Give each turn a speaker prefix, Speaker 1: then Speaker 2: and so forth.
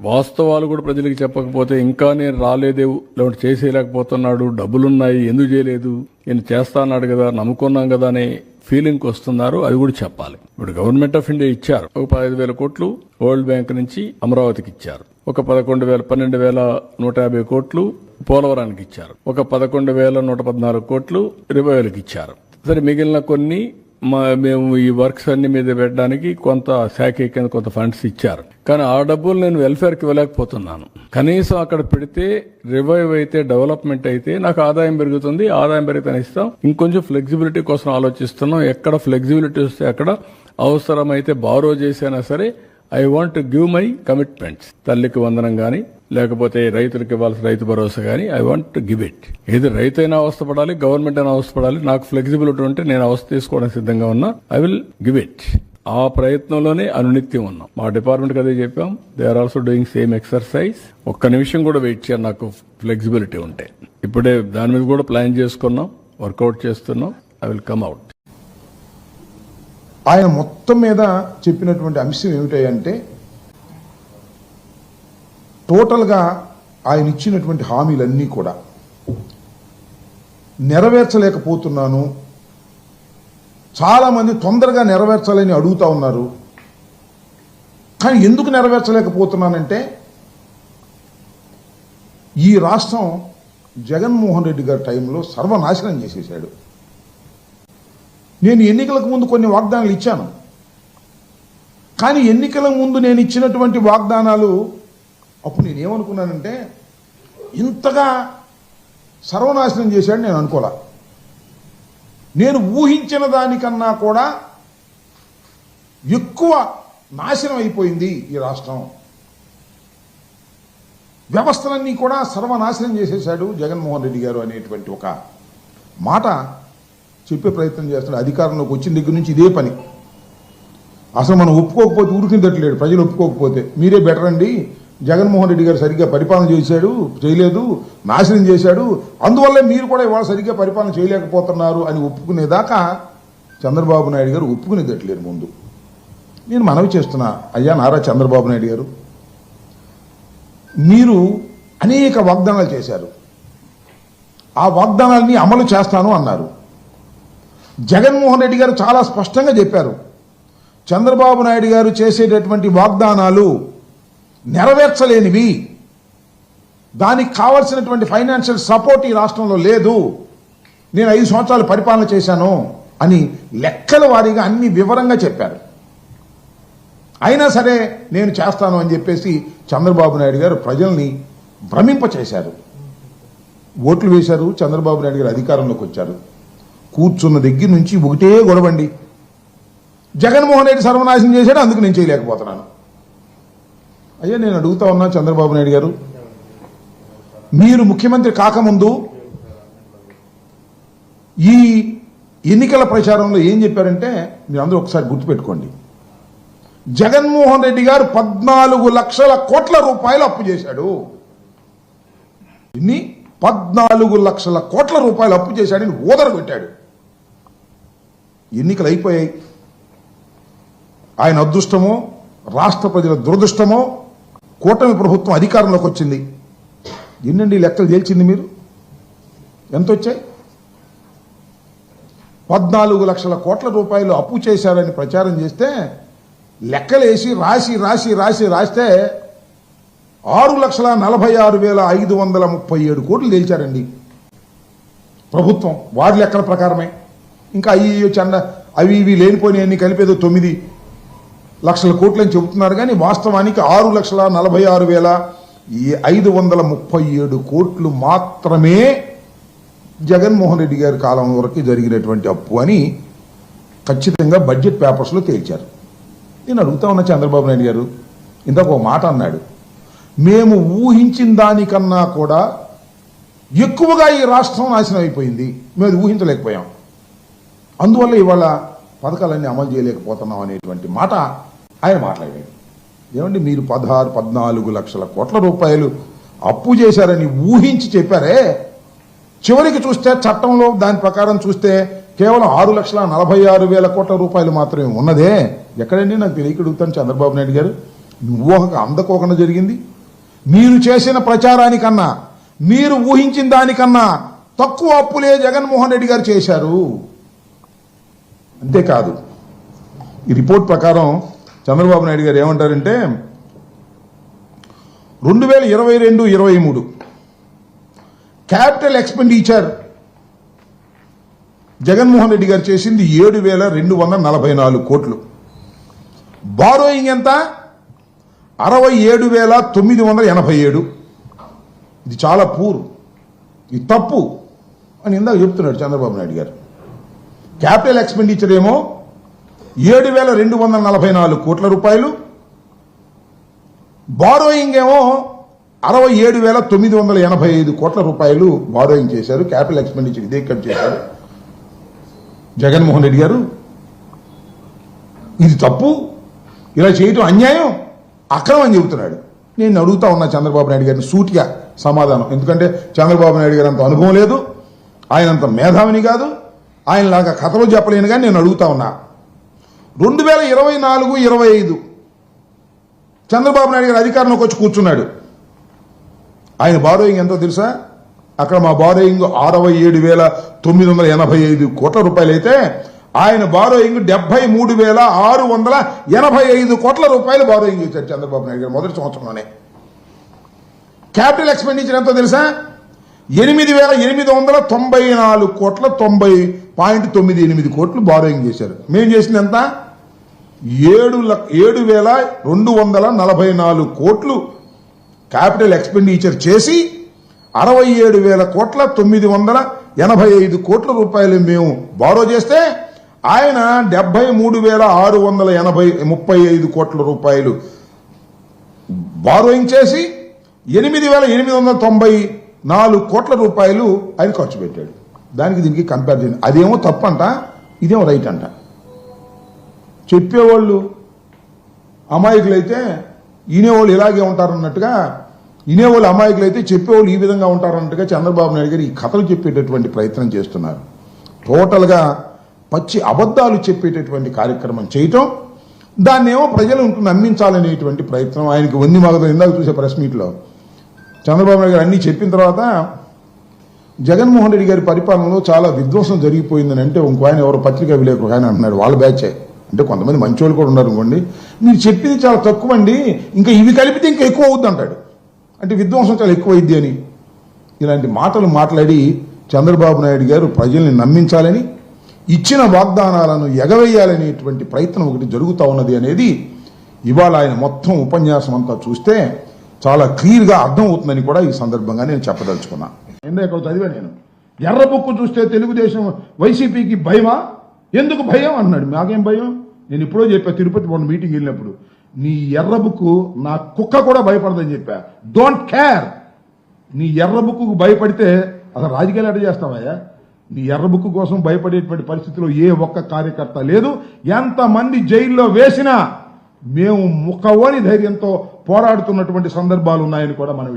Speaker 1: వాస్తవాలు కూడా ప్రజలకు చెప్పకపోతే ఇంకా నేను రాలేదే లేకుంటే చేసేయలేకపోతున్నాడు డబ్బులున్నాయి ఎందుకు చేయలేదు నేను చేస్తా అన్నాడు కదా నమ్ముకున్నాం కదా అనే ఫీలింగ్ వస్తున్నారు అది కూడా చెప్పాలి. ఇప్పుడు గవర్నమెంట్ ఆఫ్ ఇండియా ఇచ్చారు ఒక పదహైదు వేల కోట్లు వరల్డ్ బ్యాంక్ నుంచి అమరావతికి ఇచ్చారు. ఒక పదకొండు వేల పన్నెండు వేల నూట యాభై కోట్లు పోలవరానికి ఇచ్చారు. ఒక పదకొండు వేల నూట పద్నాలుగు కోట్లు రివైవల్కి ఇచ్చారు. సరే మిగిలిన కొన్ని మా మేము ఈ వర్క్స్ అన్ని మీద పెట్టడానికి కొంత శాఖ కింద కొంత ఫండ్స్ ఇచ్చారు. కానీ ఆ డబ్బులు నేను వెల్ఫేర్కి ఇవ్వలేకపోతున్నాను కనీసం అక్కడ పెడితే రివైవ్ అయితే డెవలప్మెంట్ అయితే నాకు ఆదాయం పెరుగుతుంది. ఆదాయం పెరిగితే ఇస్తాం. ఇంకొంచెం ఫ్లెక్సిబిలిటీ కోసం ఆలోచిస్తున్నాం. ఎక్కడ ఫ్లెక్సిబిలిటీ వస్తే అక్కడ అవసరమైతే బారో చేసైనా సరే I want give my commitments తల్లికి వందనం కానీ లేకపోతే రైతులకు ఇవ్వాల్సిన రైతు భరోసా కానీ I want to give it ఏది రైతు అయినా అవస్థపడాలి గవర్నమెంట్ అయినా అవస్థపడాలి నాకు ఫ్లెక్సిబిలిటీ ఉంటే నేను అవస్థ తీసుకోవడానికి సిద్ధంగా ఉన్నా ఐ విల్ గివ్ ఇట్ ఆ ప్రయత్నంలోనే అనునిత్యం ఉన్నాం. మా డిపార్ట్మెంట్కి అదే చెప్పాం they are also doing same exercise ఒక్క నిమిషం కూడా వెయిట్ చేయాలి నాకు ఫ్లెక్సిబిలిటీ ఉంటే. ఇప్పుడే దాని మీద కూడా ప్లాన్ చేసుకున్నాం వర్కౌట్ చేస్తున్నాం ఐ విల్ కమ్ అవుట్
Speaker 2: ఆయన మొత్తం మీద చెప్పినటువంటి అంశం ఏమిటంటే టోటల్గా ఆయన ఇచ్చినటువంటి హామీలన్నీ కూడా నెరవేర్చలేకపోతున్నాను. చాలామంది తొందరగా నెరవేర్చాలని అడుగుతా ఉన్నారు. కానీ ఎందుకు నెరవేర్చలేకపోతున్నానంటే ఈ రాష్ట్రం జగన్మోహన్ రెడ్డి గారి టైంలో సర్వనాశనం చేసేసాడు నేను ఎన్నికలకు ముందు కొన్ని వాగ్దానాలు ఇచ్చాను. కానీ ఎన్నికల ముందు నేను ఇచ్చినటువంటి వాగ్దానాలు అప్పుడు నేను ఏమనుకున్నానంటే ఇంతగా సర్వనాశనం చేశాడు నేను అనుకోలే. నేను ఊహించిన దానికన్నా కూడా ఎక్కువ నాశనం అయిపోయింది ఈ రాష్ట్రం. వ్యవస్థలన్నీ కూడా సర్వనాశనం చేసేశాడు జగన్మోహన్ రెడ్డి గారు అనేటువంటి ఒక మాట చెప్పే ప్రయత్నం చేస్తాడు అధికారంలోకి వచ్చిన దగ్గర నుంచి ఇదే పని. అసలు మనం ఒప్పుకోకపోతే ఊరికిందట్లేడు ప్రజలు ఒప్పుకోకపోతే. మీరే బెటర్ అండి జగన్మోహన్ రెడ్డి గారు సరిగ్గా పరిపాలన చేశాడు చేయలేదు నాశనం చేశాడు. అందువల్ల మీరు కూడా ఇవాళ సరిగ్గా పరిపాలన చేయలేకపోతున్నారు అని ఒప్పుకునేదాకా చంద్రబాబు నాయుడు గారు ఒప్పుకునేదట్లేరు ముందు. నేను మనవి చేస్తున్నా అయ్యా నారా చంద్రబాబు నాయుడు గారు మీరు అనేక వాగ్దానాలు చేశారు. ఆ వాగ్దానాలని అమలు చేస్తాను అన్నారు. జగన్మోహన్ రెడ్డి గారు చాలా స్పష్టంగా చెప్పారు. చంద్రబాబు నాయుడు గారు చేసేటటువంటి వాగ్దానాలు నెరవేర్చలేనివి. దానికి కావలసినటువంటి ఫైనాన్షియల్ సపోర్ట్ ఈ రాష్ట్రంలో లేదు. నేను ఐదు సంవత్సరాలు పరిపాలన చేశాను అని లెక్కల వారీగా అన్ని వివరంగా చెప్పారు. అయినా సరే నేను చేస్తాను అని చెప్పేసి చంద్రబాబు నాయుడు గారు ప్రజల్ని భ్రమింపచేశారు ఓట్లు వేశారు చంద్రబాబు నాయుడు గారు అధికారంలోకి వచ్చారు. కూర్చున్న దగ్గర నుంచి ఒకటే గొడవండి. జగన్మోహన్ రెడ్డి సర్వనాశనం చేశాడు అందుకు నేను చేయలేకపోతున్నాను. అయ్యా నేను అడుగుతా ఉన్నా చంద్రబాబు నాయుడు గారు. మీరు ముఖ్యమంత్రి కాకముందు ఈ ఎన్నికల ప్రచారంలో ఏం చెప్పారంటే మీరు అందరూ ఒకసారి గుర్తుపెట్టుకోండి. జగన్మోహన్ రెడ్డి గారు పద్నాలుగు లక్షల కోట్ల రూపాయలు అప్పు చేశాడు. ఇన్ని పద్నాలుగు లక్షల కోట్ల రూపాయలు అప్పు చేశాడని ఓదర పెట్టాడు ఎన్నికలు అయిపోయాయి. ఆయన అదృష్టమో రాష్ట్ర ప్రజల దురదృష్టమో కూటమి ప్రభుత్వం అధికారంలోకి వచ్చింది. ఎన్నండి లెక్కలు తేల్చింది మీరు? ఎంత వచ్చాయి పద్నాలుగు లక్షల కోట్ల రూపాయలు అప్పు చేశారని ప్రచారం చేస్తే లెక్కలేసి రాసి రాసి రాసి రాస్తే ఆరు లక్షల నలభై ఆరు వేల ఐదు వందల ముప్పై ఏడు కోట్లు తేల్చారండి ప్రభుత్వం. వారి లెక్కల ప్రకారమే. ఇంకా అవి ఇవి అవి ఇవి లేనిపోయినవన్నీ కలిపేదో తొమ్మిది లక్షల కోట్లు అని చెబుతున్నారు కానీ వాస్తవానికి ఆరు లక్షల నలభై ఆరు వేల ఐదు వందల ముప్పై ఏడు కోట్లు మాత్రమే జగన్మోహన్ రెడ్డి గారి కాలం వరకు జరిగినటువంటి అప్పు అని ఖచ్చితంగా బడ్జెట్ పేపర్స్లో తేల్చారు. నేను అడుగుతా ఉన్నా చంద్రబాబు నాయుడు గారు. ఇందాక ఒక మాట అన్నాడు. మేము ఊహించిన దానికన్నా కూడా ఎక్కువగా ఈ రాష్ట్రం నాశనం అయిపోయింది. మేము అది ఊహించలేకపోయాం. అందువల్ల ఇవాళ పథకాలన్నీ అమలు చేయలేకపోతున్నాం అనేటువంటి మాట ఆయన మాట్లాడాడు. ఏమండి మీరు పదహారు పద్నాలుగు లక్షల కోట్ల రూపాయలు అప్పు చేశారని ఊహించి చెప్పారే? చివరికి చూస్తే చట్టంలో దాని ప్రకారం చూస్తే కేవలం ఆరు లక్షల నలభై ఆరు వేల కోట్ల రూపాయలు మాత్రమే ఉన్నదే. ఎక్కడండి నాకు తెలియక అడుగుతాను చంద్రబాబు నాయుడు గారు. ఊహకు అందకోకుండా జరిగింది. మీరు చేసిన ప్రచారానికన్నా మీరు ఊహించిన దానికన్నా తక్కువ అప్పులే జగన్మోహన్ రెడ్డి గారు చేశారు. అంతేకాదు ఈ రిపోర్ట్ ప్రకారం చంద్రబాబు నాయుడు గారు ఏమంటారంటే రెండు వేల ఇరవై రెండు ఇరవై మూడు క్యాపిటల్ ఎక్స్పెండిచర్ జగన్మోహన్ రెడ్డి గారు చేసింది ఏడు వేల రెండు వందల నలభై నాలుగు కోట్లు. బారోయింగ్ ఎంత? అరవై ఏడు వేల తొమ్మిది వందల ఎనభై ఏడు. ఇది చాలా పూర్. ఇది తప్పు అని ఇందాక చెప్తున్నాడు చంద్రబాబు నాయుడు గారు. క్యాపిటల్ ఎక్స్పెండిచర్ ఏమో ఏడు వేల రెండు వందల నలభై నాలుగు కోట్ల రూపాయలు. బారోయింగ్ ఏమో అరవై ఏడు వేల తొమ్మిది వందల ఎనభై ఐదు కోట్ల రూపాయలు బారోయింగ్ చేశారు. క్యాపిటల్ ఎక్స్పెండిచర్ ఇదే కట్ చేశారు. జగన్మోహన్ రెడ్డి గారు ఇది తప్పు. ఇలా చేయటం అన్యాయం. అక్రమం అని చెబుతున్నాడు. నేను అడుగుతా ఉన్నా చంద్రబాబు నాయుడు గారిని సూటిగా సమాధానం. ఎందుకంటే చంద్రబాబు నాయుడు గారు అంత అనుభవం లేదు. ఆయన అంత మేధావిని కాదు. ఆయనలాగా కథలు చెప్పలేను కానీ నేను అడుగుతా ఉన్నా. రెండు వేల ఇరవై నాలుగు ఇరవై ఐదు. చంద్రబాబు నాయుడు గారు అధికారంలోకి వచ్చి కూర్చున్నాడు. ఆయన బారోయింగ్ ఎంతో తెలుసా? అక్కడ మా బారోయింగ్ అరవై ఏడు వేల తొమ్మిది వందల ఎనభై ఐదు కోట్ల రూపాయలు అయితే ఆయన బారోయింగ్ డెబ్బై మూడు వేల ఆరు వందల ఎనభై ఐదు కోట్ల రూపాయలు బారోయింగ్ చేశారు చంద్రబాబు నాయుడు గారు మొదటి సంవత్సరంలోనే. క్యాపిటల్ ఎక్స్పెండిచర్ ఎంతో తెలుసా? ఎనిమిది వేల ఎనిమిది వందల తొంభై నాలుగు కోట్ల తొంభై పాయింట్ తొమ్మిది ఎనిమిది కోట్లు బారోయింగ్ చేశారు. మేము చేసింది ఎంత? ఏడు లక్ ఏడు వేల రెండు వందల నలభై నాలుగు కోట్లు క్యాపిటల్ ఎక్స్పెండిచర్ చేసి అరవై ఏడు వేల కోట్ల తొమ్మిది వందల ఎనభై ఐదు కోట్ల రూపాయలు మేము బారో చేస్తే ఆయన డెబ్బై మూడు వేల ఆరు వందల ఎనభై ముప్పై ఐదు కోట్ల రూపాయలు బారోయింగ్ చేసి ఎనిమిది వేల ఎనిమిది వందల తొంభై నాలుగు కోట్ల రూపాయలు ఆయన ఖర్చు పెట్టాడు. దానికి దీనికి కంపేర్ చేయండి అదేమో తప్పంట ఇదేమో రైట్ అంట. చెప్పేవాళ్ళు అమాయకులైతే వినేవాళ్ళు ఇలాగే ఉంటారన్నట్టుగా వినేవాళ్ళు అమాయకులైతే చెప్పేవాళ్ళు ఈ విధంగా ఉంటారన్నట్టుగా చంద్రబాబు నాయుడు గారు ఈ కథలు చెప్పేటటువంటి ప్రయత్నం చేస్తున్నారు. టోటల్గా పచ్చి అబద్ధాలు చెప్పేటటువంటి కార్యక్రమం చేయటం దాన్నేమో ప్రజలు నమ్మించాలనేటువంటి ప్రయత్నం ఆయనకి వంది మగదు ఇందాక చూసే ప్రెస్ మీట్లో. చంద్రబాబు నాయుడు గారు అన్నీ చెప్పిన తర్వాత జగన్మోహన్ రెడ్డి గారి పరిపాలనలో చాలా విధ్వంసం జరిగిపోయిందని అంటే ఇంకో ఆయన ఎవరో పత్రికా విలేకరు ఆయన అంటున్నాడు వాళ్ళ బ్యాచే. అంటే కొంతమంది మంచోళ్ళు కూడా ఉన్నారు అనుకోండి మీరు చెప్పింది చాలా తక్కువ అండి ఇంకా ఇవి కలిపితే ఇంకా ఎక్కువ అవుద్ది అంటాడు. అంటే విధ్వంసం చాలా ఎక్కువ అయింది అని. ఇలాంటి మాటలు మాట్లాడి చంద్రబాబు నాయుడు గారు ప్రజల్ని నమ్మించాలని ఇచ్చిన వాగ్దానాలను ఎగవేయాలనేటువంటి ప్రయత్నం ఒకటి జరుగుతూ ఉన్నది అనేది ఇవాళ ఆయన మొత్తం ఉపన్యాసం అంతా చూస్తే చాలా క్లియర్గా అర్థం అవుతుందని కూడా ఈ సందర్భంగా నేను చెప్పదలుచుకున్నా. ఏందో ఇక్కడ చదివా నేను. ఎర్ర బుక్కు చూస్తే తెలుగుదేశం వైసీపీకి భయమా? ఎందుకు భయం అన్నాడు. మాకేం భయం? నేను ఇప్పుడో చెప్పా తిరుపతి మొన్న మీటింగ్ వెళ్ళినప్పుడు నీ ఎర్రబుక్కు నా కుక్క కూడా భయపడదని చెప్పా. డోంట్ కేర్ నీ ఎర్రబుక్కు భయపడితే అసలు రాజకీయాలు ఎట చేస్తావయ్యా? నీ ఎర్రబుక్కు కోసం భయపడేటువంటి పరిస్థితిలో ఏ ఒక్క కార్యకర్త లేదు. ఎంతమంది జైల్లో వేసినా మేము ముఖవని ధైర్యంతో పోరాడుతున్నటువంటి సందర్భాలు ఉన్నాయని కూడా మనం